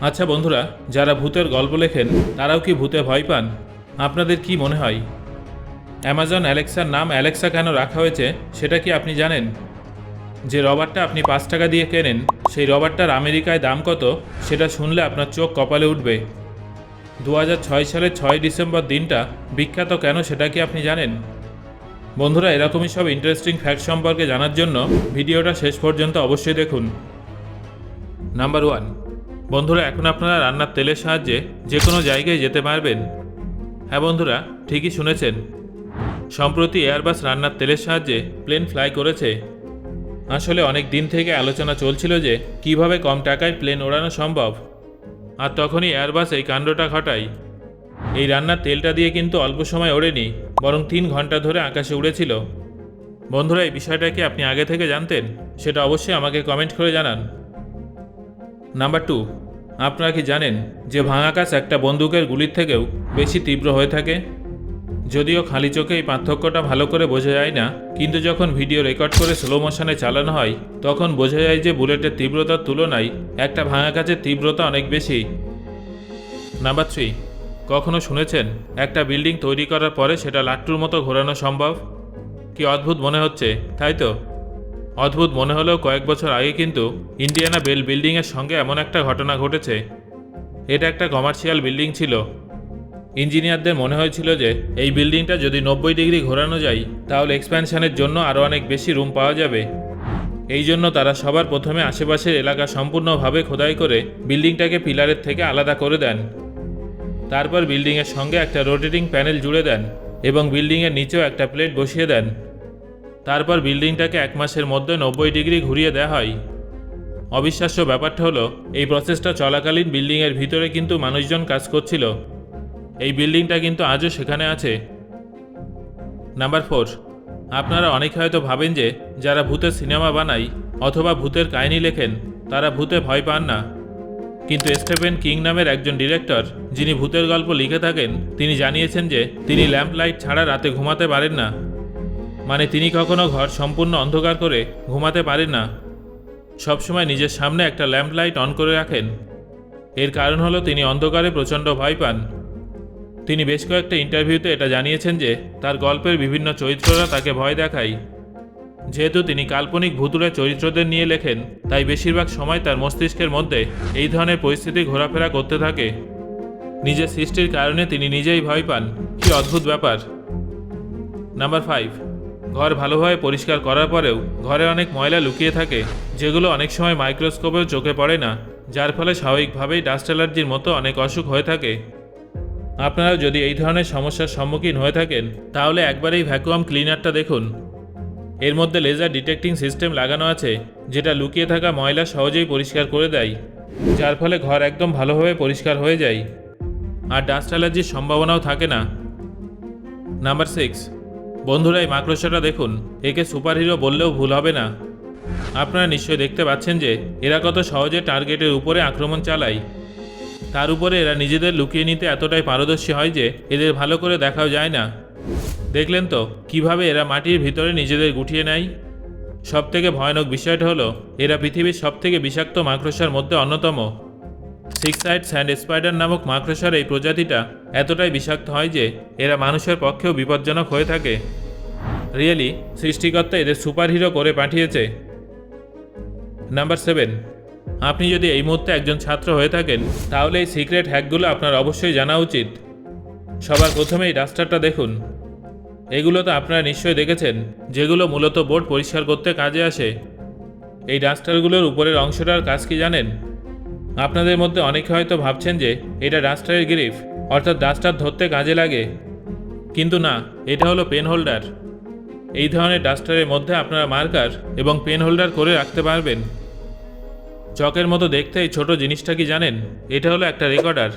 আচ্ছা বন্ধুরা, যারা ভূতের গল্প লেখেন, তারাও কি ভূতে ভয় পান? আপনাদের কি মনে হয়? অ্যামাজন অ্যালেক্সার নাম অ্যালেক্সা কেন রাখা হয়েছে, সেটা কি আপনি জানেন? যে রবারটা আপনি পাঁচ টাকা দিয়ে কেনেন, সেই রবারটার আমেরিকায় দাম কত, সেটা শুনলে আপনার চোখ কপালে উঠবে। দু ছয় সালের ছয় ডিসেম্বর দিনটা বিখ্যাত কেন, সেটা কি আপনি জানেন? বন্ধুরা, এরকমই সব ইন্টারেস্টিং ফ্যাক্ট সম্পর্কে জানার জন্য ভিডিওটা শেষ পর্যন্ত অবশ্যই দেখুন। নাম্বার ওয়ান বন্ধুরা, এখন আপনারা রান্নার তেলের সাহায্যে যে কোনো জায়গায় যেতে পারবেন। হ্যাঁ বন্ধুরা, ঠিকই শুনেছেন। সম্প্রতি এয়ারবাস রান্নার তেলের সাহায্যে প্লেন ফ্লাই করেছে। আসলে অনেক দিন থেকে আলোচনা চলছিল যে কীভাবে কম টাকায় প্লেন ওড়ানো সম্ভব। আর তখনই এয়ারবাস এই কাণ্ডটা ঘটায়। এই রান্নার তেলটা দিয়ে কিন্তু অল্প সময় ওড়েনি, বরং তিন ঘণ্টা ধরে আকাশে উড়েছিল। বন্ধুরা, এই বিষয়টা কি আপনি আগে থেকে জানতেন? সেটা অবশ্যই আমাকে কমেন্ট করে জানান। নাম্বার টু আপনারা কি জানেন যে ভাঙাকাশ একটা বন্দুকের গুলির থেকেও বেশি তীব্র হয়ে থাকে? যদিও খালি চোখে এই পার্থক্যটা ভালো করে বোঝা যায় না, কিন্তু যখন ভিডিও রেকর্ড করে স্লো মোশনে চালানো হয়, তখন বোঝা যায় যে বুলেটের তীব্রতার তুলনায় একটা ভাঙা কাচের তীব্রতা অনেক বেশি। নাম্বার থ্রি কখনো শুনেছেন একটা বিল্ডিং তৈরি করার পরে সেটা লাট্টুর মতো ঘোরানো সম্ভব? কি অদ্ভুত মনে হচ্ছে, তাই তো? অদ্ভুত মনে হলেও কয়েক বছর আগে কিন্তু ইন্ডিয়ানা বেল বিল্ডিংয়ের সঙ্গে এমন একটা ঘটনা ঘটেছে। এটা একটা কমার্শিয়াল বিল্ডিং ছিল। ইঞ্জিনিয়ারদের মনে হয়েছিল যে এই বিল্ডিংটা যদি নব্বই ডিগ্রি ঘোরানো যায়, তাহলে এক্সপ্যানশনের জন্য আরও অনেক বেশি রুম পাওয়া যাবে। এই জন্য তারা সবার প্রথমে আশেপাশের এলাকা সম্পূর্ণভাবে খোদাই করে বিল্ডিংটাকে পিলারের থেকে আলাদা করে দেন। তারপর বিল্ডিংয়ের সঙ্গে একটা রোটেটিং প্যানেল জুড়ে দেন এবং বিল্ডিংয়ের নিচেও একটা প্লেট বসিয়ে দেন। তারপর বিল্ডিংটাকে এক মাসের মধ্যে নব্বই ডিগ্রি ঘুরিয়ে দেওয়া হয়। অবিশ্বাস্য ব্যাপারটা হলো, এই প্রসেসটা চলাকালীন বিল্ডিংয়ের ভিতরে কিন্তু মানুষজন কাজ করছিল। এই বিল্ডিংটা কিন্তু আজও সেখানে আছে। নাম্বার ফোর, আপনারা অনেক হয়তো ভাবেন যে, যারা ভূতের সিনেমা বানায় অথবা ভূতের কাহিনী লেখেন, তারা ভূতে ভয় পান না। কিন্তু স্টেফেন কিং নামের একজন ডিরেক্টর, যিনি ভূতের গল্প লিখে থাকেন, তিনি জানিয়েছেন যে, তিনি ল্যাম্প লাইট ছাড়া রাতে ঘুমাতে পারেন না। মানে তিনি কখনো ঘর সম্পূর্ণ অন্ধকার করে ঘুমাতে পারেন না। সবসময় নিজের সামনে একটা ল্যাম্প লাইট অন করে রাখেন। এর কারণ হলো তিনি অন্ধকারে প্রচণ্ড ভয় পান। তিনি বেশ কয়েকটা ইন্টারভিউতে এটা জানিয়েছেন যে, তার গল্পের বিভিন্ন চরিত্ররা তাকে ভয় দেখায়। যেহেতু তিনি কাল্পনিক ভুতুরে চরিত্রদের নিয়ে লেখেন, তাই বেশিরভাগ সময় তার মস্তিষ্কের মধ্যে এই ধরনের পরিস্থিতি ঘোরাফেরা করতে থাকে। নিজের সৃষ্টির কারণে তিনি নিজেই ভয় পান। কি অদ্ভুত ব্যাপার। Number five. ঘর ভালোভাবে পরিষ্কার করার পরেও ঘরে অনেক ময়লা লুকিয়ে থাকে, যেগুলো অনেক সময় মাইক্রোস্কোপেও চোখে পড়ে না, যার ফলে স্বাভাবিকভাবেই ডাস্ট অ্যালার্জির মতো অনেক অসুখ হয়ে থাকে। আপনারা যদি এই ধরনের সমস্যার সম্মুখীন হয়ে থাকেন, তাহলে একবার এই ভ্যাকুয়াম ক্লিনারটা দেখুন। এর মধ্যে লেজার ডিটেক্টিং সিস্টেম লাগানো আছে, যেটা লুকিয়ে থাকা ময়লা সহজেই পরিষ্কার করে দেয়, যার ফলে ঘর একদম ভালোভাবে পরিষ্কার হয়ে যায়। আর ডাস্ট অ্যালার্জির সম্ভাবনাও থাকে না। নাম্বার সিক্স বন্ধুরা, এই মাকড়সাটা দেখুন। একে সুপারহিরো বললেও ভুল হবে না। আপনারা নিশ্চয়ই দেখতে পাচ্ছেন যে, এরা কত সহজে টার্গেটের উপরে আক্রমণ চালায়। তার উপরে এরা নিজেদের লুকিয়ে নিতে এতটাই পারদর্শী হয় যে, এদের ভালো করে দেখাও যায় না। দেখলেন তো, কীভাবে এরা মাটির ভিতরে নিজেদের গুটিয়ে নেয়? সব থেকে ভয়ানক বিষয়টা হলো, এরা পৃথিবীর সবথেকে বিষাক্ত মাকড়সার মধ্যে অন্যতম। সিক্স সাইড স্যান্ড স্পাইডার নামক মাকড়সার এই প্রজাতিটা এতটাই বিষাক্ত হয় যে এরা মানুষের পক্ষেও বিপজ্জনক হয়ে থাকে। রিয়েলি সৃষ্টিকর্তা এদের সুপারহিরো করে পাঠিয়েছে। নাম্বার সেভেন আপনি যদি এই মুহূর্তে একজন ছাত্র হয়ে থাকেন, তাহলে এই সিক্রেট হ্যাকগুলো আপনার অবশ্যই জানা উচিত। সবার প্রথমেই রাস্টারটা দেখুন। এগুলো তো আপনারা নিশ্চয়ই দেখেছেন, যেগুলো মূলত বোর্ড পরিষ্কার করতে কাজে আসে। এই ডাস্টারগুলোর উপরের অংশটার কাজ কি জানেন? আপনাদের মধ্যে অনেকে হয়তো ভাবছেন যে এটা ডাস্টারের গ্রিফ, অর্থাৎ ডাস্টার ধরতে কাজে লাগে। কিন্তু না, এটা হলো পেন হোল্ডার। এই ধরনের ডাস্টারের মধ্যে আপনারা মার্কার এবং পেন হোল্ডার করে রাখতে পারবেন। চকের মতো দেখতে এই ছোট জিনিসটা কি জানেন? এটা হলো একটা রেকর্ডার।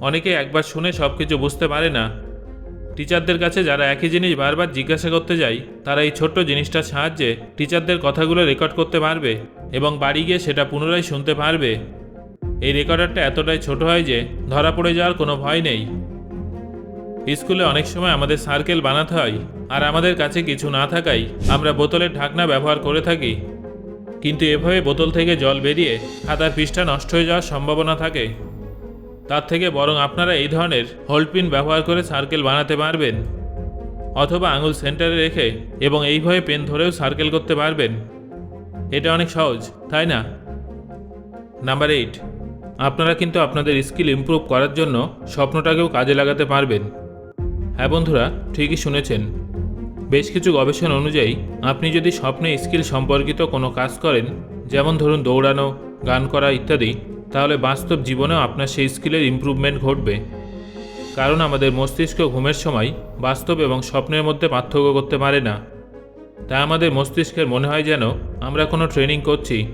অনেকে একবার শুনে সব কিছু বুঝতে পারে না। টিচারদের কাছে যারা একই জিনিস বারবার জিজ্ঞাসা করতে যায়, তারা এই ছোট্ট জিনিসটার সাহায্যে টিচারদের কথাগুলো রেকর্ড করতে পারবে এবং বাড়ি গিয়ে সেটা পুনরায় শুনতে পারবে। এই রেকর্ডারটা এতটাই ছোট হয় যে ধরা পড়ে যাওয়ার কোনো ভয় নেই। স্কুলে অনেক সময় আমাদের সার্কেল বানাতে হয় আর আমাদের কাছে কিছু না থাকায় আমরা বোতলের ঢাকনা ব্যবহার করে থাকি। কিন্তু এভাবে বোতল থেকে জল বেরিয়ে খাতার পৃষ্ঠা নষ্ট হয়ে যাওয়ার সম্ভাবনা থাকে। তার থেকে বরং আপনারা এই ধরনের হোল্ড পিন ব্যবহার করে সার্কেল বানাতে পারবেন। অথবা আঙুল সেন্টারে রেখে এবং এইভাবে পেন ধরেও সার্কেল করতে পারবেন। এটা অনেক সহজ, তাই না? নাম্বার এইট আপনারা কিন্তু আপনাদের স্কিল ইমপ্রুভ করার জন্য স্বপ্নটাকেও কাজে লাগাতে পারবেন। হ্যাঁ বন্ধুরা, ঠিকই শুনেছেন। বেশ কিছু গবেষণা অনুযায়ী, আপনি যদি স্বপ্নে স্কিল সম্পর্কিত কোনো কাজ করেন, যেমন ধরুন দৌড়ানো, গান করা ইত্যাদি, তাহলে বাস্তব জীবনেও আপনার সেই স্কিলের ইমপ্রুভমেন্ট ঘটবে। কারণ আমাদের মস্তিষ্ক ঘুমের সময় বাস্তব এবং স্বপ্নের মধ্যে পার্থক্য করতে পারে না। তাই আমাদের মস্তিষ্কের মনে হয় যেন আমরা কোনো ট্রেনিং করছি।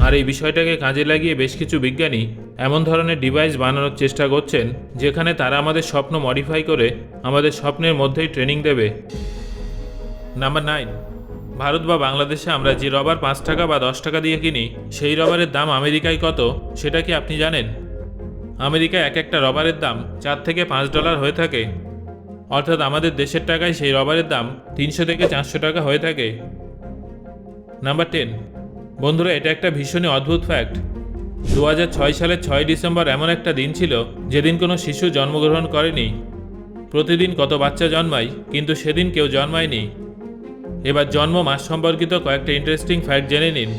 আর এই বিষয়টাকে কাজে লাগিয়ে বেশ কিছু বিজ্ঞানী এমন ধরনের ডিভাইস বানানোর চেষ্টা করছেন, যেখানে তারা আমাদের স্বপ্ন মডিফাই করে আমাদের স্বপ্নের মধ্যেই ট্রেনিং দেবে। নাম্বার নাইন ভারত বা বাংলাদেশে আমরা যে রবার পাঁচ টাকা বা দশ টাকা দিয়ে কিনি, সেই রবারের দাম আমেরিকায় কত, সেটা কি আপনি জানেন? আমেরিকায় এক একটা রবারের দাম চার থেকে পাঁচ ডলার হয়ে থাকে। অর্থাৎ আমাদের দেশের টাকায় সেই রবারের দাম তিনশো থেকে চারশো টাকা হয়ে থাকে। নাম্বার টেন বন্ধুরা, এটা একটা ভীষণই অদ্ভুত ফ্যাক্ট দু হাজার ছয় সালের ছয় ডিসেম্বর এমন একটা দিন ছিল, যেদিন কোনো শিশু জন্মগ্রহণ করেনি। প্রতিদিন কত বাচ্চা জন্মায়, কিন্তু সেদিন কেউ জন্মায়নি। এবার জন্ম মাস সম্পর্কিত কয়েকটা ইন্টারেস্টিং ফ্যাক্ট জেনে নিন।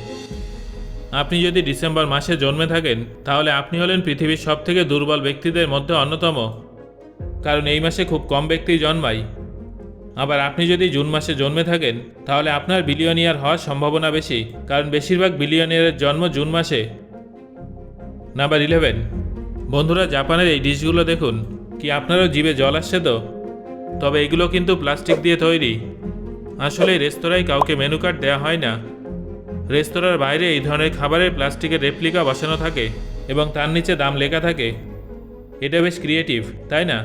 আপনি যদি ডিসেম্বর মাসে জন্মে থাকেন, তাহলে আপনি হলেন পৃথিবীর সবথেকে দুর্বল ব্যক্তিদের মধ্যে অন্যতম। কারণ এই মাসে খুব কম ব্যক্তি জন্মায়। আবার আপনি যদি জুন মাসে জন্মে থাকেন, তাহলে আপনার বিলিয়নিয়ার হওয়ার সম্ভাবনা বেশি, কারণ বেশিরভাগ বিলিয়নিয়ারের জন্ম জুন মাসে। নাম্বার ইলেভেন বন্ধুরা, জাপানের এই ডিশগুলো দেখুন, কি আপনারও জিভে জল আসছে তো? তবে এগুলো কিন্তু প্লাস্টিক দিয়ে তৈরি। আসলে রেস্তোরাঁয় কাউকে মেনু কার্ড দেওয়া হয় না। রেস্তোরাঁর বাইরে এই ধরনের খাবারের প্লাস্টিকের রেপ্লিকা বসানো থাকে এবং তার নিচে দাম লেখা থাকে। এটা বেশ ক্রিয়েটিভ তাই না?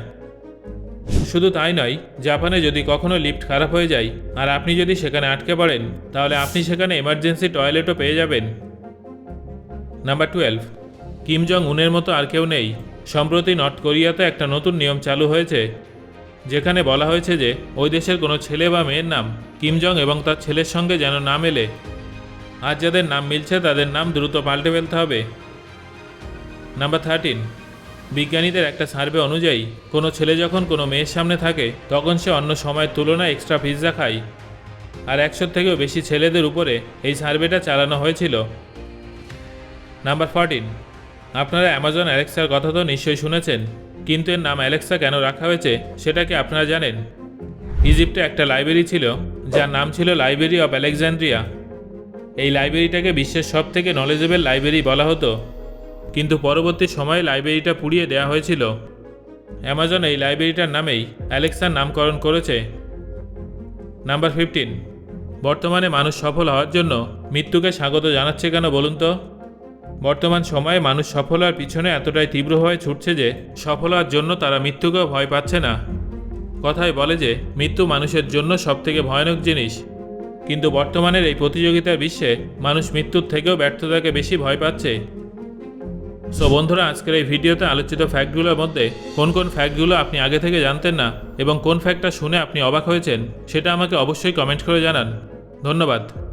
শুধু তাই নয়, জাপানে যদি কখনো লিফট খারাপ হয়ে যায়, আর আপনি যদি সেখানে আটকে পড়েন, তাহলে আপনি সেখানে এমার্জেন্সি টয়লেটও পেয়ে যাবেন। নাম্বার টুয়েলভ কিম জং উনের মতো আর কেউ নেই। সম্প্রতি নর্থ কোরিয়াতে একটা নতুন নিয়ম চালু হয়েছে, যেখানে বলা হয়েছে যে, ওই দেশের কোনো ছেলে বা মেয়ের নাম কিম জং এবং তার ছেলের সঙ্গে যেন না মেলে। আর যাদের নাম মিলছে, তাদের নাম দ্রুত পাল্টে ফেলতে হবে। নাম্বার থার্টিন বিজ্ঞানীদের একটা সার্ভে অনুযায়ী, কোনো ছেলে যখন কোনো মেয়ের সামনে থাকে, তখন সে অন্য সময়ের তুলনায় এক্সট্রা পিৎজা খায়। আর একশোর থেকেও বেশি ছেলেদের উপরে এই সার্ভেটা চালানো হয়েছিল। নাম্বার ফোরটিন আপনারা অ্যামাজন অ্যালেক্সার কথা তো নিশ্চয়ই শুনেছেন, কিন্তু এর নাম অ্যালেক্সা কেন রাখা হয়েছে, সেটা কি আপনারা জানেন? ইজিপ্টে একটা লাইব্রেরি ছিল, যার নাম ছিল লাইব্রেরি অফ আলেকজান্ড্রিয়া এই লাইব্রেরিটাকে বিশ্বের সব থেকে নলেজেবল লাইব্রেরি বলা হতো। কিন্তু পরবর্তী সময়ে লাইব্রেরিটা পুড়িয়ে দেওয়া হয়েছিল। অ্যামাজন এই লাইব্রেরিটার নামেই অ্যালেক্সার নামকরণ করেছে। নাম্বার ফিফটিন বর্তমানে মানুষ সফল হওয়ার জন্য মৃত্যুকে স্বাগত জানাচ্ছে কেন বলুন তো? বর্তমান সময়ে মানুষ সফল হওয়ার পিছনে এতটাই তীব্রভাবে ছুটছে যে সফল হওয়ার জন্য তারা মৃত্যুকেও ভয় পাচ্ছে না। কথায় বলে যে মৃত্যু মানুষের জন্য সবথেকে ভয়ানক জিনিস। কিন্তু বর্তমানের এই প্রতিযোগিতার বিশ্বে মানুষ মৃত্যুর থেকেও ব্যর্থতাকে বেশি ভয় পাচ্ছে। সো বন্ধুরা, আজকের এই ভিডিওতে আলোচিত ফ্যাক্টগুলোর মধ্যে কোন কোন ফ্যাক্টগুলো আপনি আগে থেকে জানতেন না এবং কোন ফ্যাক্টটা শুনে আপনি অবাক হয়েছেন, সেটা আমাকে অবশ্যই কমেন্ট করে জানান। ধন্যবাদ।